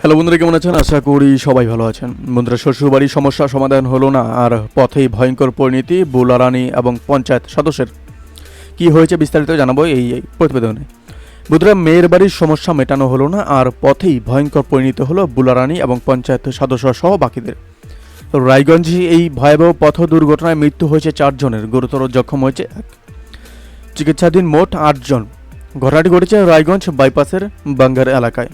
Hello বন্ধুরা, কেমন আছেন? আশা করি সবাই ভালো আছেন। বন্ধুরা শ্বশুরবাড়ির সমস্যা সমাধান হলো না, আর পথেই ভয়ঙ্কর পরিণতি বুলারানি এবং পঞ্চায়েত সদস্যের। কি হয়েছে বিস্তারিত জানাব এই প্রতিবেদনে। বন্ধুরা, মেয়ের বাড়ির সমস্যা মেটানো হলো না, আর পথেই ভয়ঙ্কর পরিণতি হলো বুলারানি এবং পঞ্চায়েত সদস্য সহ বাকিদের রায়গঞ্জে এই ভয়াবহ পথ দুর্ঘটনায় মৃত্যু হয়েছে চারজনের গুরুতর জখম হয়েছে এক। চিকিৎসাধীন মোট আটজন। ঘটনাটি ঘটেছে রায়গঞ্জ বাইপাসের বাঙ্গার এলাকায়।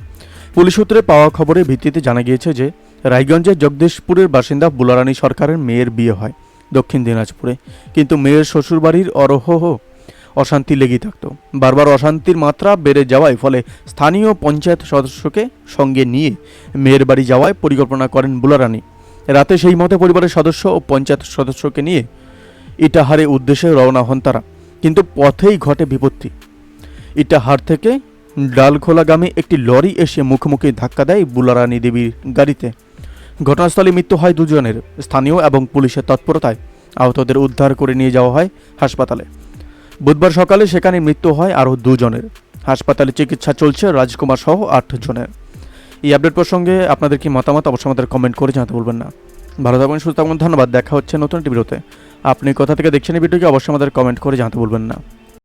পুলিশ সূত্রে পাওয়া খবরের ভিত্তিতে জানা গিয়েছে যে, রায়গঞ্জের জগদীশপুরের বাসিন্দা বুলারানী সরকারের মেয়ের বিয়ে হয় দক্ষিণ দিনাজপুরে। কিন্তু মেয়ের শ্বশুরবাড়ির অরহহ অশান্তি লেগেই থাকতো। বারবার অশান্তির মাত্রা বেড়ে যাওয়ায় ফলে স্থানীয় পঞ্চায়েত সদস্যকে সঙ্গে নিয়ে মেয়ের বাড়ি যাওয়ায় পরিকল্পনা করেন বুলারানী। রাতে সেই মতে পরিবারের সদস্য ও পঞ্চায়েত সদস্যকে নিয়ে ইটাহারে উদ্দেশ্যে রওনা হন তারা। কিন্তু পথেই ঘটে বিপত্তি। ইটাহার থেকে ডালখোলাগামী একটি লরি এসে মুখোমুখি ধাক্কা দেয় বুলারানী দেবীর গাড়িতে। ঘটনাস্থলে মৃত্যু হয় দুজনের, স্থানীয় এবং পুলিশের তৎপরতায়। আহতদের উদ্ধার করে নিয়ে যাওয়া হয় হাসপাতালে। বুধবার সকালে সেখানে মৃত্যু হয় আরও দুজনের। হাসপাতালে চিকিৎসা চলছে রাজকুমার সহ আট জনের। এই আপডেট প্রসঙ্গে আপনাদের কি মতামত অবশ্যই আমাদের কমেন্ট করে জানাতে বলবেন না। ভালো থাকবেন সুস্থ থাকবেন ধন্যবাদ। দেখা হচ্ছে নতুন একটি ভিডিওতে। আপনি কোথা থেকে দেখছেন এই ভিডিওকে অবশ্যই আমাদের কমেন্ট করে জানাতে বলবেন না।